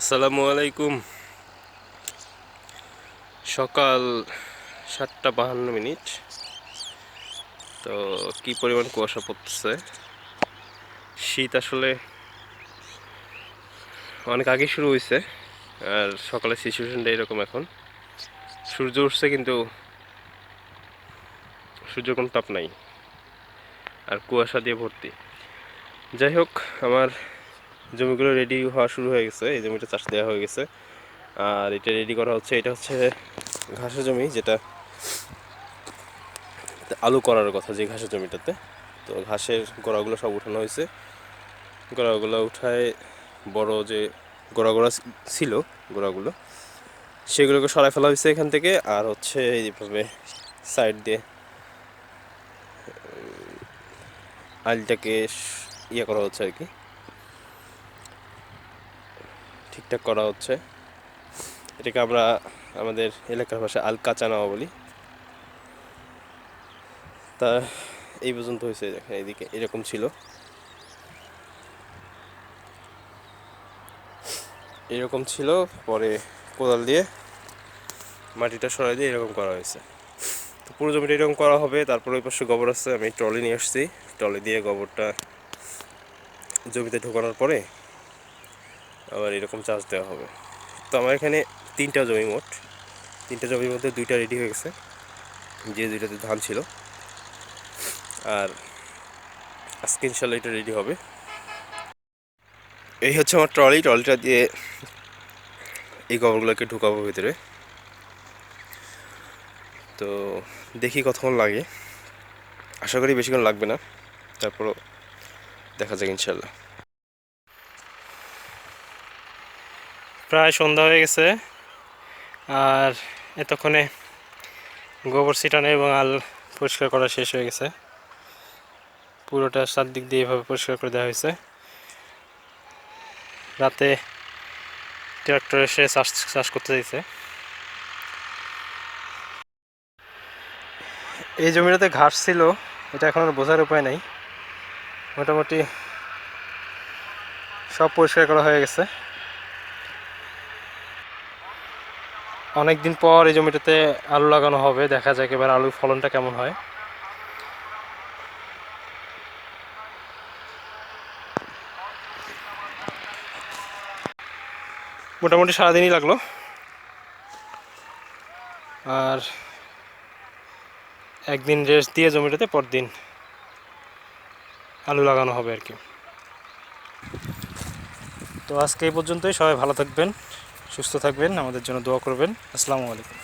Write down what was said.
আসসালামু আলাইকুম। সকাল সাতটা বাহান্ন মিনিট। তো কি পরিমাণ কুয়াশা পড়তেছে? শীত আসলে অনেক আগে শুরু হয়েছে আর সকালের সিচুয়েশনটা এরকম এখন। সূর্য উঠছে কিন্তু সূর্য কোনো তাপ নাই, আর কুয়াশা দিয়ে ভর্তি। যাই হোক, আমার জমিগুলো রেডি হওয়া শুরু হয়ে গেছে। এই জমিটা চাষ দেওয়া হয়ে গেছে। আর এটা রেডি করা হচ্ছে, এটা হচ্ছে ঘাসের জমি, যেটা আলু করার কথা যে ঘাসের জমিটাতে। তো ঘাসের গোড়াগুলো সব উঠানো হয়েছে। গোড়াগুলো উঠায় বড় যে গোড়া গোড়া ছিল গোড়াগুলো, সেগুলোকে সরাই ফেলা হয়েছে এখান থেকে। আর হচ্ছে এইভাবে সাইড দিয়ে আলটাকে ইয়ে করা হচ্ছে আর কি। ঠিকঠাক করা হচ্ছে। এটাকে আমরা আমাদের এলাকার ভাষায় আল কাঁচানাওয়া বলি। তা এই পর্যন্ত হয়েছে এইদিকে এরকম ছিল। এরকম ছিল, পরে কোদাল দিয়ে মাটিটা সরাই দিয়ে এরকম করা হয়েছে। তো পুরো জমিটা এরকম করা হবে, তারপরে ওই পাশে গোবর আছে, আমি ট্রলি নিয়ে আসছি। ট্রলি দিয়ে গোবরটা জমিতে ঢোকানোর পরে আবার এরকম চাষ দেওয়া হবে। তো আমার এখানে তিনটা জমি মোট। তিনটা জমির মধ্যে দুইটা রেডি হয়ে গেছে। যে দুইটাতে ধান ছিল। আর আজকে ইনশাল্লাহ এটা রেডি হবে। এই হচ্ছে আমার ট্রলি। ট্রলিটা দিয়ে এই গোবরগুলোকে ঢুকাবো ভিতরে। তো দেখি কতক্ষণ লাগে। আশা করি বেশিক্ষণ লাগবে না। তারপরও দেখা যাক ইনশাল্লাহ। প্রায় সন্ধ্যা হয়ে গেছে। আর এতক্ষণে গোবর ছিটানো এবং আল পরিষ্কার করা শেষ হয়ে গেছে। পুরোটা চারদিক দিয়ে এভাবে পরিষ্কার করে দেওয়া হয়েছে। রাতে ট্রাক্টর এসে চাষ চাষ করতে চাইছে। এই জমিটাতে ঘাস ছিল, এটা এখন আর বোঝার উপায় নাই। মোটামুটি সব পরিষ্কার করা হয়ে গেছে। অনেক দিন পর এই জমিটাতে আলু লাগানো হবে, দেখা যাক এবার আলুর ফলনটা কেমন হয়। মোটামুটি সারাদিনই লাগল। আর একদিন রেস্ট দিয়ে জমিটাতে, পরদিন আলু লাগানো হবে আর কি। তো আজকে এই পর্যন্তই, সবাই ভালো থাকবেন। সুস্থ থাকবেন আমাদের জন্য দোয়া করবেন। আসসালামু আলাইকুম।